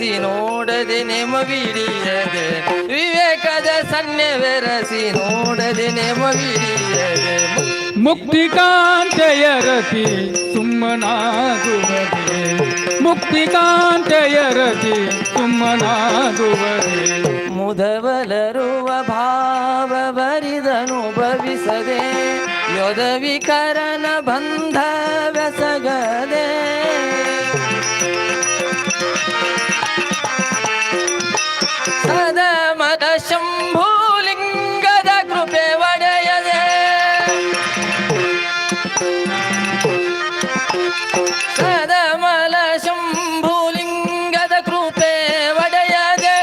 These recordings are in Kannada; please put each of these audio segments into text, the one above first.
ಬೆರೆಸಿ ನೋಡದೆ ನೆಮವಿಡಿಯದೆ. ವಿವೇಕದ ಸನ್ನೆ ಬೆರಸಿ ನೋಡದೆ ನೆಮವಿಡಿಯದೆ. ರತಿ ಸುಮ್ಮನಾಗುವದೆ. ಮುಕ್ತಿಕಾಂತೆಯ ರತಿ ಸುಮ್ಮನಾಗುವದೆ. ಮುದವಲರುವ ಭಾವ ಬರಿದನು ಭವಿಸದೆ. ಯೋಧವಿಕರನ ಬಂಧ ಬೆಸಗದೆ ಸದಮಲ ಶಂಭುಲಿಂಗದ ಕೃಪೆ ಒಡೆಯದೆ.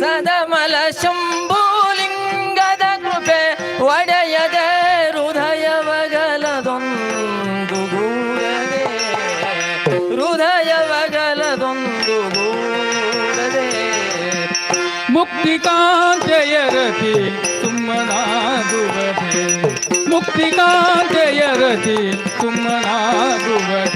ಸದಮಲ ಶಂಭುಲಿಂಗದ ಕೃಪೆ ಒಡೆಯದೆ. ಹೃದಯವಗಲದೊಂದು ಗೂಡದೆ ಹೃದಯವಗಲದೊಂದು ಗೂಡದೆ मुक्ति का जय रथी तुम ना गुवर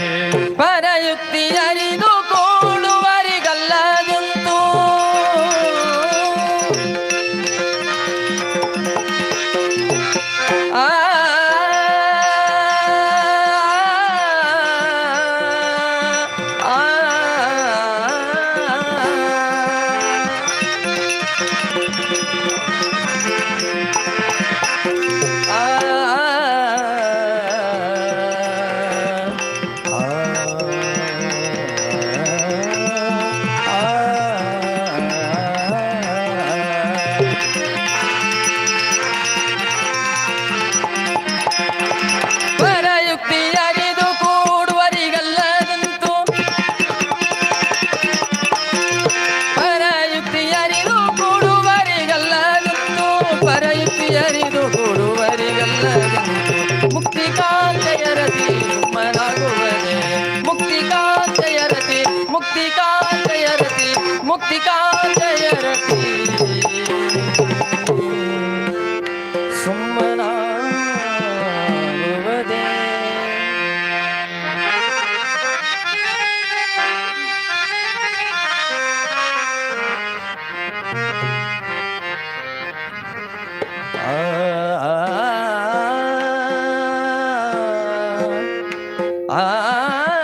Ah.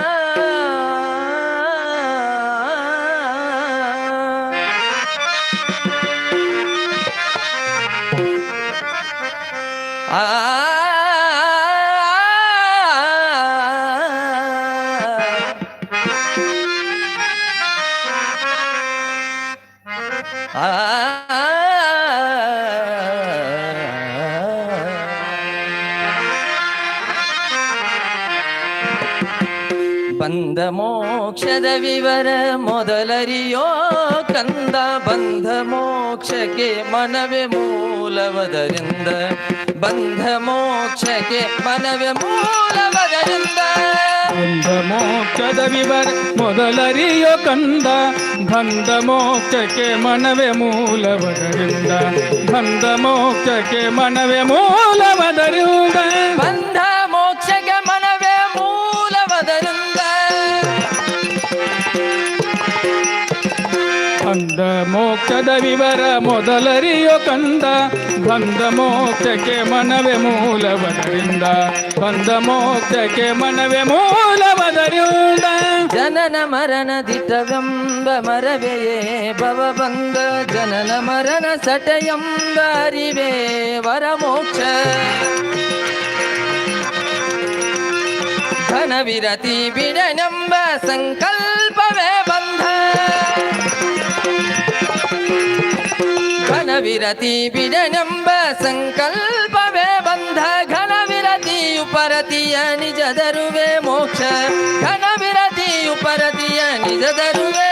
ಬಂಧ ಮೋಕ್ಷದ ವಿವರ ಮೊದಲರಿಯೋ ಕಂದ ಬಂಧ ಮೋಕ್ಷಕ್ಕೆ ಮನವೇ ಮೂಲವದರಿಂದ. ಬಂಧ ಮೋಕ್ಷಕ್ಕೆ ಮನವೇ ಮೂಲವದರಿಂದ. ಬಂಧ ಮೋಕ್ಷದ ವಿವರ ಮೊದಲರಿಯೋ ಕಂದ ಬಂಧ ಮೋಕ್ಷಕ್ಕೆ ಮನವೇ ಮೂಲವದರಿಂದ. ಬಂಧ ಮೋಕ್ಷಕ್ಕೆ ಮನವೇ ಮೂಲವದರಿಂದ. ಬಂಧ ಬಂಧ ಮೋಕ್ಷದ ವಿವರ ಮೊದಲರಿಯೋ ಕಂದ ಬಂಧ ಮೋಕ್ಷಕ್ಕೆ ಮನವೇ ಮೂಲವದರಿಂದ ಬಂಧ ಮೋಕ್ಷಕ್ಕೆ ಮನವೇ ಮೂಲವದರಿಂದ ಜನನ ಮರಣ ದಿಟವೆಂಬ ಮರವೆಯೇ ಭವ ಬಂದ ಜನನ ಮರಣ ಸಟೆಂಬ ಅರಿವೇ ವರ ಮೋಕ್ಷ ಘನ ವಿರತಿ ಬಿಡನೆಂಬ ಸಂಕಲ್ಪವೇ विरति संकल्प वे बंध घन विरति उपरतिय निज धरुवे मोक्ष। घन विरति उपरतिय निज दरुवे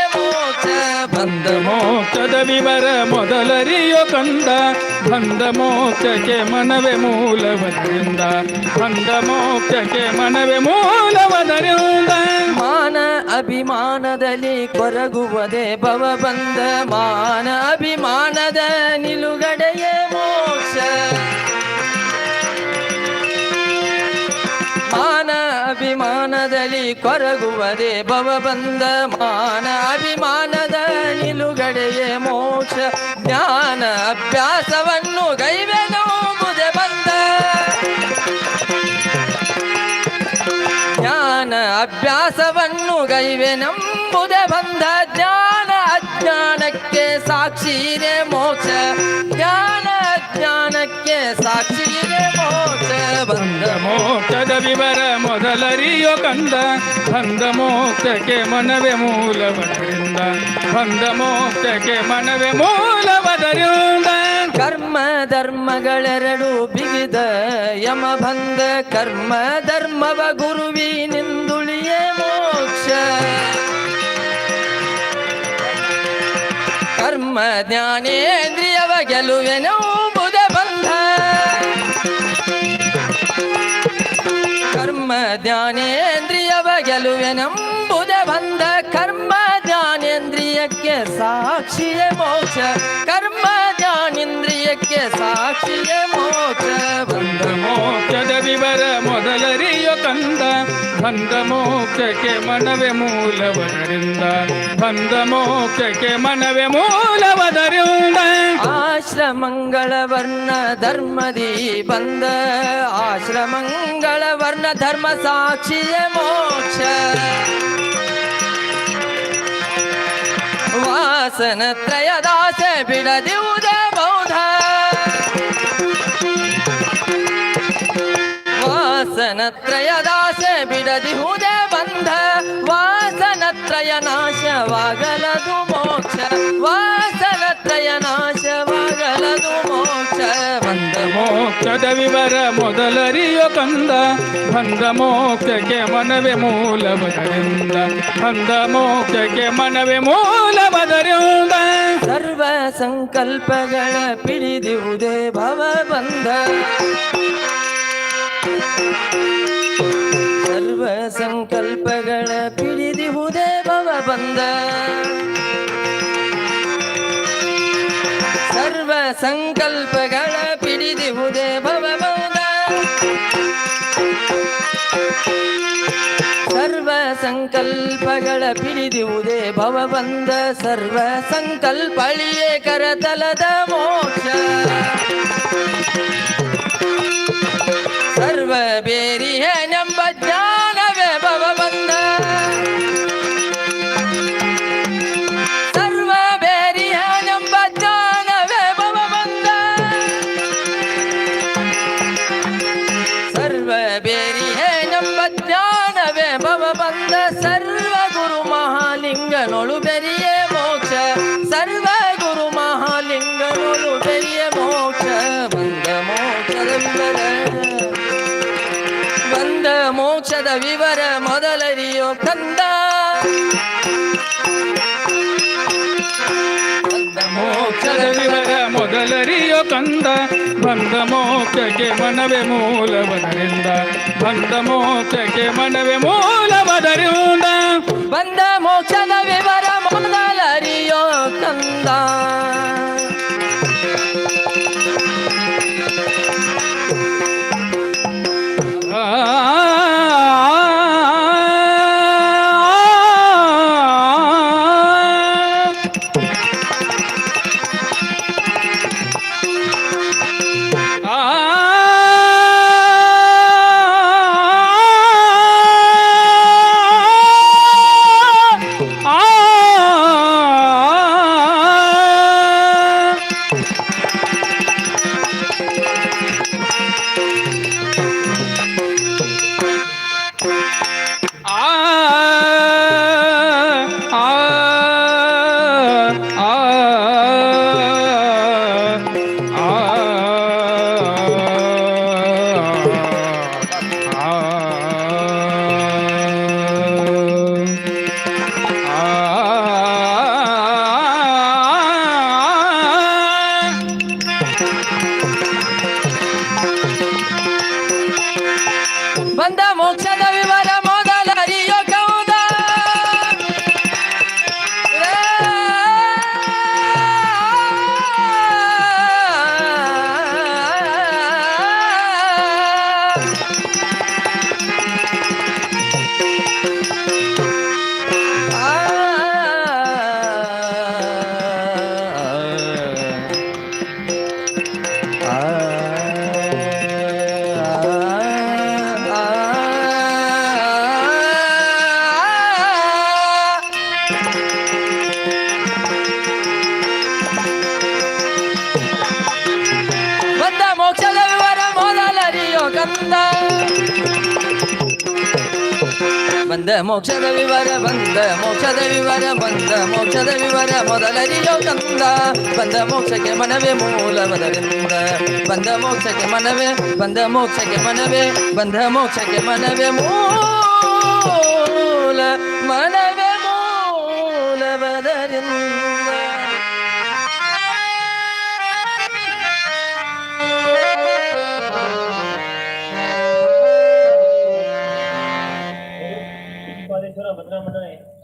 ಬಂಧ ಮೋಕ್ಷದ ವಿವರ ಮೊದಲರಿಯೋ ಕಂದ. ಬಂದ ಮೋಕ್ಷಕ್ಕೆ ಮನವೇ ಮೂಲವದರಿಂದ. ಬಂದ ಮೋಕ್ಷಕ್ಕೆ ಮನವೇ ಮೂಲವದರಿಂದ. ಮಾನ ಅಭಿಮಾನದಲ್ಲಿ ಕೊರಗುವುದೇ ಭವ ಬಂದ. ಮಾನ ಅಭಿಮಾನದ ನಿಲುಗಡೆಯೇ ಮೋಕ್ಷ. ಮಾನ ಅಭಿ ಅಭಿಮಾನದಲ್ಲಿ ಕೊರಗುವುದೇ ಭವ ಬಂದ. ಮಾನ ಅಭಿಮಾನದ ನಿಲುಗಡೆಯೇ ಮೋಕ್ಷ. ಜ್ಞಾನ ಅಭ್ಯಾಸವನ್ನು ಗೈವೆನೋ ಮುದೆ ಬಂದ. ಜ್ಞಾನ ಅಭ್ಯಾಸವನ್ನು ಗೈವೆನೆಂಬುದೇ ಬಂದ. ಜ್ಞಾನ ಅಜ್ಞಾನಕ್ಕೆ ಸಾಕ್ಷಿರೇ ಮೋಕ್ಷ. ಜ್ಞಾನ, ಜ್ಞಾನಕ್ಕೆ ಸಾಕ್ಷಿರೇ ಮೋಕ್ಷ. ಬಂದ ಮೋಕ್ಷದ ವಿವರ ಮೊದಲರಿಯೋ ಕಂದ. ಬಂದ ಮೋಕ್ಷಕ್ಕೆ ಮನವೇ ಮೂಲವದರಿಂದ. ಬಂದ ಮೋಕ್ಷಕ್ಕೆ ಮನವೇ ಮೂಲವದರಿಂದ. ಕರ್ಮ ಧರ್ಮಗಳೆರಡು ಬಿಗಿದ ಯಮ ಬಂದ. ಕರ್ಮ ಧರ್ಮವ ಗುರುವಿನಿಂದುಳಿಯೇ ಮೋಕ್ಷ. ಕರ್ಮ ಜ್ಞಾನೇಂದ್ರಿಯವ ಗೆಲುವೆನೆಂಬುದ ಬಂಧ ಕರ್ಮ ಜ್ಞಾನೇಂದ್ರಿಯವ ಗೆಲುವೆನೆಂಬುದ ಬಂಧ ಕರ್ಮ ಜ್ಞಾನೇಂದ್ರಿಯಕ್ಕೆ ಸಾಕ್ಷಿಯೇ ಮೋಕ್ಷ. ಕರ್ಮ ಜ್ಞಾನೇಂದ್ರಿಯಕ್ಕೆ ಸಾಕ್ಷಿಯೇ ಮೋಕ್ಷ ಬಂಧ ಮೋಕ್ಷದ ವಿವರ ಮೊದಲರಿಯೋ ಕಂದ ಬಂದ ಮೋಕ್ಷಕ್ಕೆ ಮನವೇ ಮೂಲವದರಿಂದ ಬಂದ ಮೋಕ್ಷಕ್ಕೆ ಮನವೇ ಮೂಲವದರಿಂದ ಆಶ್ರಮಂಗಳ ವರ್ಣ ಧರ್ಮದಿ ಬಂದ ಆಶ್ರಮಂಗಳ ವರ್ಣ ಧರ್ಮ ಸಾಕ್ಷಿಯ ಮೋಕ್ಷ ವಾಸನ ತ್ರಯದಾಸ ಬಿಡದಿವುದ ಬೌಧ ವಾಸನ ತ್ರಯದಾಸ ಬಿಡದಿಹುದ ಬಂಧ ವಾಸನ ತ್ರಯ ನಾಶವಾಗಲದು ಮೋಕ್ಷ ವಾಸನ ತ್ರಯ ನಾಶವಾಗಲದು ಮೋಕ್ಷ ಬಂದ ಮೋಕ್ಷದ ವಿವರ ಮೊದಲರಿಯೋ ಕಂದ ಬಂದ ಮೋಕ್ಷಕ್ಕೆ ಮನವೇ ಮೂಲವದರಿಂದ ಬಂದ ಮೋಕ್ಷಕ್ಕೆ ಮನವೇ ಮೂಲವದರಿಂದ ಸರ್ವ ಸಂಕಲ್ಪಗಳ ಪಿಡಿದಿವುದೇ ಭವ ಬಂಧ ಸರ್ವ ಸಂಕಲ್ಪಗಳ ಪಿಡಿದಿಹುದೇ ಭವ ಬಂಧ ಸರ್ವ ಸಂಕಲ್ಪಗಳ ಸಂಕಲ್ಪಗಳ ಪಿಡಿದಿವುದೇ ಭವ ಬಂದ ಸರ್ವ ಸಂಕಲ್ಪಳಿಯೇ ಕರತಲದ ಮೋಕ್ಷ ಸರ್ವ ಬೇರಿಯೇ ನೆಂಬ ಜ್ಞಾನವೇ ಭವ ಬಂದ ಸರ್ವ ಬೇರಿಯ ನೆಂಬ ಜ್ಞಾನವೇ ಭವ ಬಂದ ಸರ್ವ ಬೇರಿಯೇ ನಮ್ಮ ಜ್ಞಾನವೇ ಭವ ಬಂದ ಸರ್ವ ಗುರು ಮಹಾಲಿಂಗನೊಳು ಬೆರಿಯೇ ಮೋಕ್ಷ ಸರ್ವ ಗುರು ಮಹಾಲಿಂಗನೊಳು ಬೆರಿಯೇ ಮೋಕ್ಷ ಬಂದ ಮೋಕ್ಷದ ವಿವರ ಬಂದ ಮೋಕ್ಷದ ವಿವರ ಮೊದಲರಿಯೋ ಕಂದ ಬಂದ ಮೋಕ್ಷದ ವಿವರ ಮೊದಲರಿಯೋ ಕಂದ ಬಂದ ಮೋಕ್ಷಕ್ಕೆ ಮನವೇ ಮೂಲವದರಿಂದ ಬಂದ ಮೋಕ್ಷಕ್ಕೆ ಮನವೇ ಮೂಲವದರಿಂದ ಬಂದ ಮೋಕ್ಷದ ಕಂದ ಬಂದ ಮೋಕ್ಷದ ವಿವರ ಬಂದ ಮೋಕ್ಷದ ವಿವರ ಬಂದ ಮೋಕ್ಷದ ವಿವರ ಮೊದಲರಿಯೋ ಕಂದ ಬಂದ ಮೋಕ್ಷಕ್ಕೆ ಮನವೇ ಮೂಲ ಮೊದಲಿಂದ ಬಂದ ಮೋಕ್ಷಕ್ಕೆ ಮನವೇ ಬಂದ ಮೋಕ್ಷಕ್ಕೆ ಮನವೇ ಬಂದ ಮೋಕ್ಷಕ್ಕೆ ಮನವೇ ಮೂಲ ಮನವೇ ಮೂಲ ಬದರಿಂದ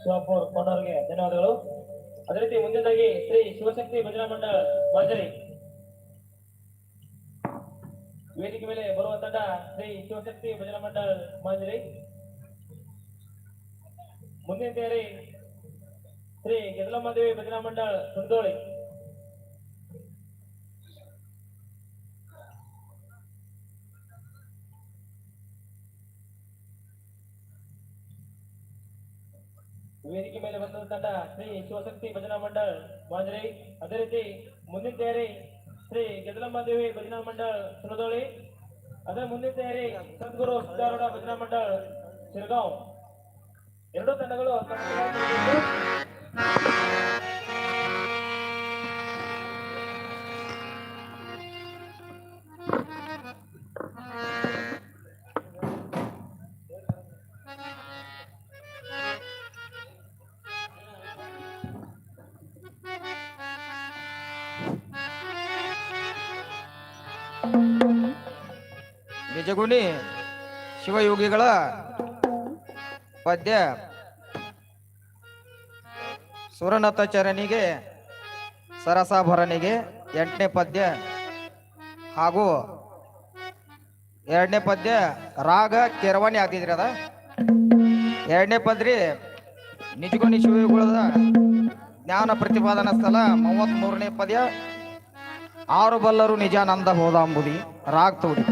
ಶಿವಾಪುರ್ ಕೊಂಡವರಿಗೆ ಧನ್ಯವಾದಗಳು. ಅದೇ ರೀತಿ ಮುಂದಿನದಾಗಿ ಶ್ರೀ ಶಿವಶಕ್ತಿ ಭಜನಾ ಮಂಡಳ ಮಾಜರಿ ವೇದಿಕೆ ಮೇಲೆ ಬರುವ ತಂಡ ಶ್ರೀ ಶಿವಶಕ್ತಿ ಭಜನಾ ಮಂಡಳ ಮಾಜರಿ ಮುಂದಿನ ತಯಾರಿ ಶ್ರೀ ಗೆದಲಮ್ಮ ದೇವಿ ಭಜನಾ ಮಂಡಳ ಸುಂದೋಳಿ ವೇದಿಕೆ ಮೇಲೆ ಬಂದ ತಂಡ ಶ್ರೀ ಶಿವಶಕ್ತಿ ಭಜನಾ ಮಂಡಳ ಮಾದರಿ. ಅದೇ ರೀತಿ ಮುಂದಿನ ತಯಾರಿ ಶ್ರೀ ಗೆದಲಮ್ಮ ದೇವಿ ಭಜನಾ ಮಂಡಳ ಸುರದೋಳಿ. ಅದರ ಮುಂದಿನ ತಯಾರಿ ಸದ್ಗುರು ಸಿದ್ದಾರೂಢ ಭಜನಾ ಮಂಡಳ ಶಿರಗಾಂವ್. ಎರಡೂ ತಂಡಗಳು ನಿಜಗುಣಿ ಶಿವಯೋಗಿಗಳ ಪದ್ಯ ಸುರನತಚರನಿಗೆ ಸರಸಾಭರನಿಗೆ ಎಂಟನೇ ಪದ್ಯ ಹಾಗೂ ಎರಡನೇ ಪದ್ಯ ರಾಗ ಕೆರವಾಣಿ ಆಗ್ತಿದ್ರಿ ಅದ. ಎರಡನೇ ಪದ್ರಿ ನಿಜಗುಣಿ ಶಿವಯೋಗಿಗಳ ಜ್ಞಾನ ಪ್ರತಿಪಾದನಾ ಸ್ಥಳ ಮೂವತ್ತ್ಮೂರನೇ ಪದ್ಯ. ಆರು ಬಲ್ಲರು ನಿಜಾನಂದ ಹೋದಾಂಬುದಿ ರಾಗ್ ತೋಡಿ